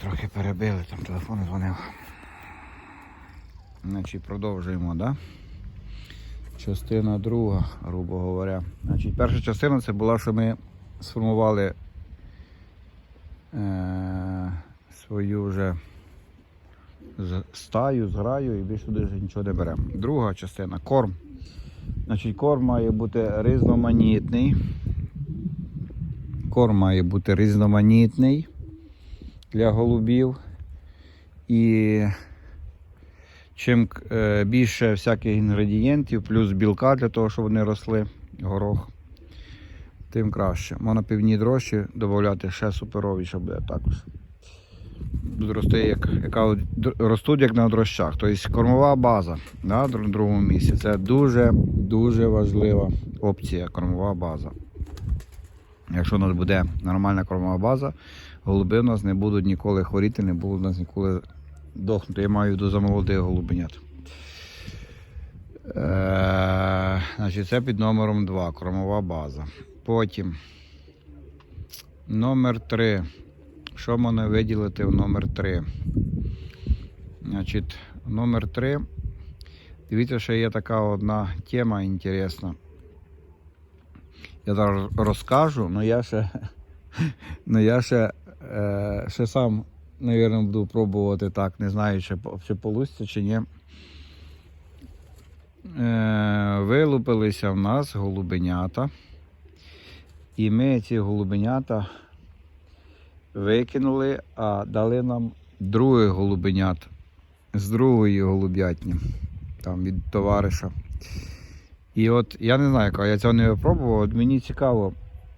трохи перебили, там телефон дзвонив. Значить, продовжуємо, да? Частина друга, грубо говоря. Значить, перша частина це була, що ми сформували е- свою вже стаю, зграю і більше вже нічого не беремо. Друга частина корм. Значить, корм має бути різноманітний. Корм має бути різноманітний для голубів. І чим е, більше всяких інгредієнтів, плюс білка для того, щоб вони росли, горох, тим краще. Можна півні дрожчі додати ще суперовіше буде також. Рости як, яка, ростуть як на дрощах. Тобто кормова база да, другому місці. Це дуже дуже важлива опція кормова база. Якщо у нас буде нормальна кормова база, голуби в нас не будуть ніколи хворіти, не будуть у нас ніколи дохнути. Я маю в виду за молодих голубенят. Е, значить, це під номером 2, кормова база. Потім номер 3. Що можна виділити в номер 3? Значить, номер 3. Дивіться, що є така одна тема інтересна. Я зараз розкажу, але я ще, але я ще, е, ще сам, мабуть, буду пробувати так, не знаю, чи, чи получиться, чи ні. Е, вилупилися в нас голубенята. І ми ці голубенята викинули, а дали нам других голубенят з другої голуб'ятні, там від товариша. І от я не знаю, я цього не випробував. От мені цікаво,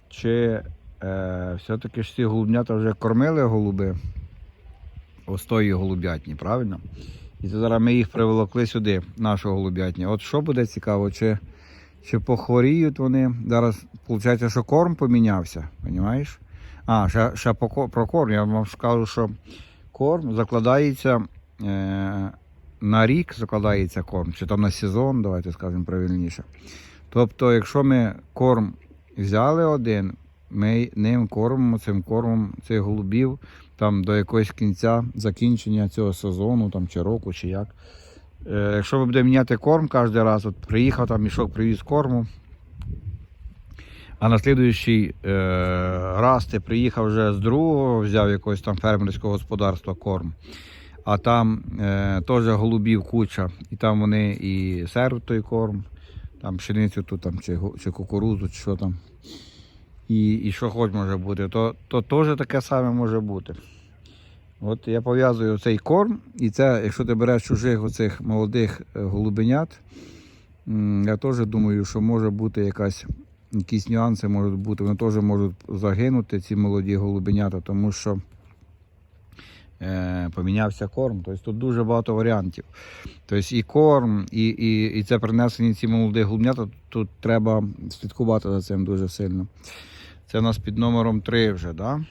чи е, все-таки ж ці голубнята вже кормили голуби ось тої голуб'ятні, правильно? І зараз ми їх приволокли сюди, нашу голуб'ятню. От що буде цікаво, чи, чи похворіють вони. Зараз виходить, що корм помінявся, розумієш? А, ще, ще про корм. Я вам скажу, що корм закладається е, на рік, закладається корм, чи там на сезон, давайте скажемо правильніше. Тобто, якщо ми корм взяли один, ми ним кормимо цим кормом цих голубів там до якогось кінця закінчення цього сезону там, чи року, чи як. Е, якщо ми будемо міняти корм кожен раз, от приїхав там мішок, привіз корму. А на слідуючий е, раз ти приїхав вже з другого, взяв якогось там фермерського господарства корм. А там е, теж голубів куча, і там вони і сервуть той корм, там пшеницю тут, там, чи, чи кукурузу, чи що там. І, і що хоч може бути, то, то теж таке саме може бути. От я пов'язую цей корм, і це, якщо ти береш чужих оцих молодих е, голубенят, я теж думаю, що може бути якась, якісь нюанси можуть бути. Вони теж можуть загинути, ці молоді голубенята, тому що е, помінявся корм. Тобто тут дуже багато варіантів. Тобто і корм, і, і, і це принесені ці молоді голубенята, тут треба слідкувати за цим дуже сильно. Це у нас під номером 3 вже, да?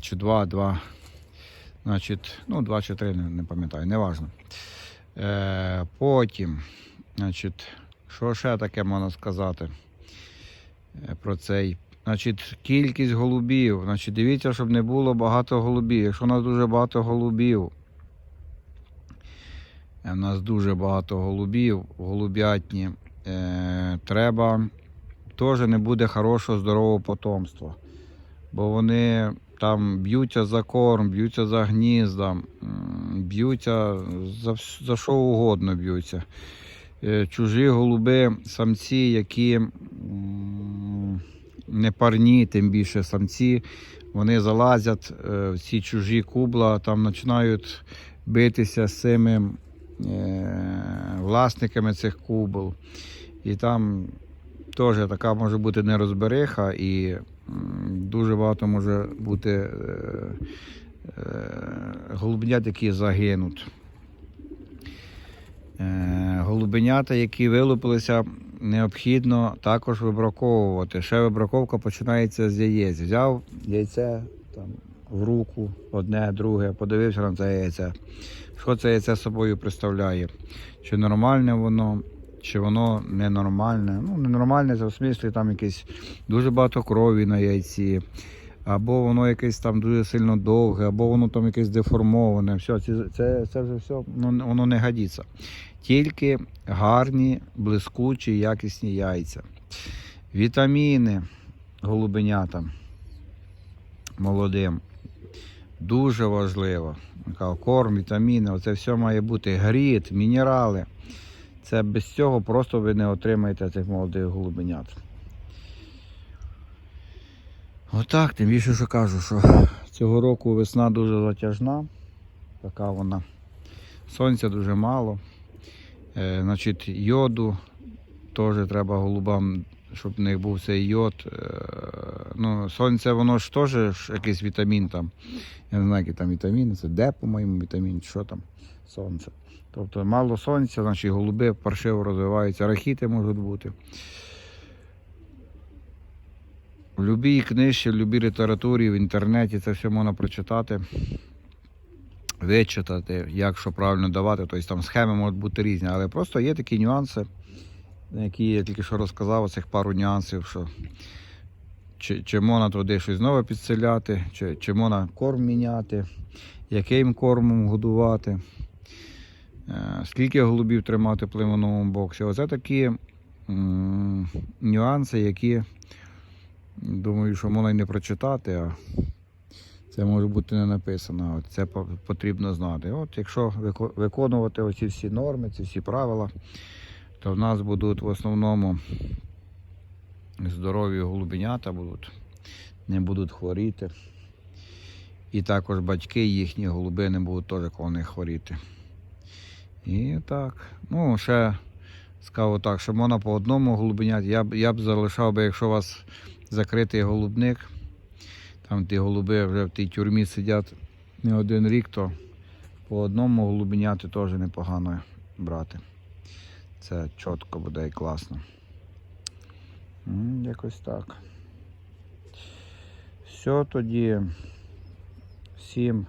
Чи 2, 2. Значить, ну, 2 чи 3, не, не пам'ятаю, неважно. Е, потім, значить, що ще таке можна сказати е, про цей? Значить, кількість голубів. Значить, дивіться, щоб не було багато голубів. Якщо у нас дуже багато голубів, е, у нас дуже багато голубів, голуб'ятні, е, треба теж не буде хорошого здорового потомства. Бо вони там б'ються за корм, б'ються за гнізда, б'ються за, за що угодно б'ються. Е, Чужі голуби, самці, які не парні, тим більше самці, вони залазять е, в ці чужі кубла, там починають битися з цими е, власниками цих кубл. І там теж така може бути нерозбериха і дуже багато може бути е, е, голубенят, які загинуть. Е, голубенята, які вилупилися, необхідно також вибраковувати. Ще вибраковка починається з яєць. Взяв яйце там, в руку, одне, друге, подивився на це яйце. Що це яйце собою представляє? Чи нормальне воно, чи воно ненормальне. Ну, ненормальне це в смислі там якесь дуже багато крові на яйці. або воно якесь там дуже сильно довге, або воно там якесь деформоване. Все, це, це, це вже все ну, воно не годиться. Тільки гарні, блискучі, якісні яйця. Вітаміни голубенятам молодим. Дуже важливо. Корм, вітаміни, оце все має бути. Гріт, мінерали. Це без цього просто ви не отримаєте цих молодих голубенят. Отак, тим більше, що кажу, що цього року весна дуже затяжна. Така вона. Сонця дуже мало. Е, значить, йоду теж треба голубам, щоб в них був цей йод. Е, ну, сонце, воно ж теж якийсь вітамін там. Я не знаю, які там вітаміни, це Д, по-моєму, вітамін, що там, сонце. Тобто мало сонця, значить голуби паршиво розвиваються, рахіти можуть бути. В будь-якій книжці, в будь-якій літературі, в інтернеті це все можна прочитати, вичитати, як що правильно давати. Тобто там схеми можуть бути різні, але просто є такі нюанси, які я тільки що розказав, оцих пару нюансів, що чи, чи можна туди щось нове підселяти, чи, чи можна корм міняти, яким кормом годувати, скільки голубів тримати в племянному боксі. Оце такі нюанси, які думаю, що можна і не прочитати, а це може бути не написано. От Це потрібно знати. От якщо виконувати оці всі норми, ці всі правила, то в нас будуть в основному здорові голубенята будуть, не будуть хворіти. І також батьки їхні голуби не будуть теж коло них хворіти. І так. Ну, ще скажу так, що можна по одному голубеняті. Я б, я б залишав би, якщо у вас закритий голубник, там ті голуби вже в тій тюрмі сидять не один рік, то по одному голубеняти теж непогано брати. Це чітко буде і класно. Якось так. Все тоді. Всім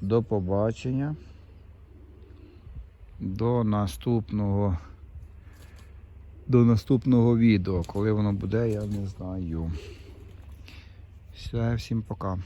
до побачення. До наступного. До наступного відео. Коли воно буде, я не знаю. Все, всім пока.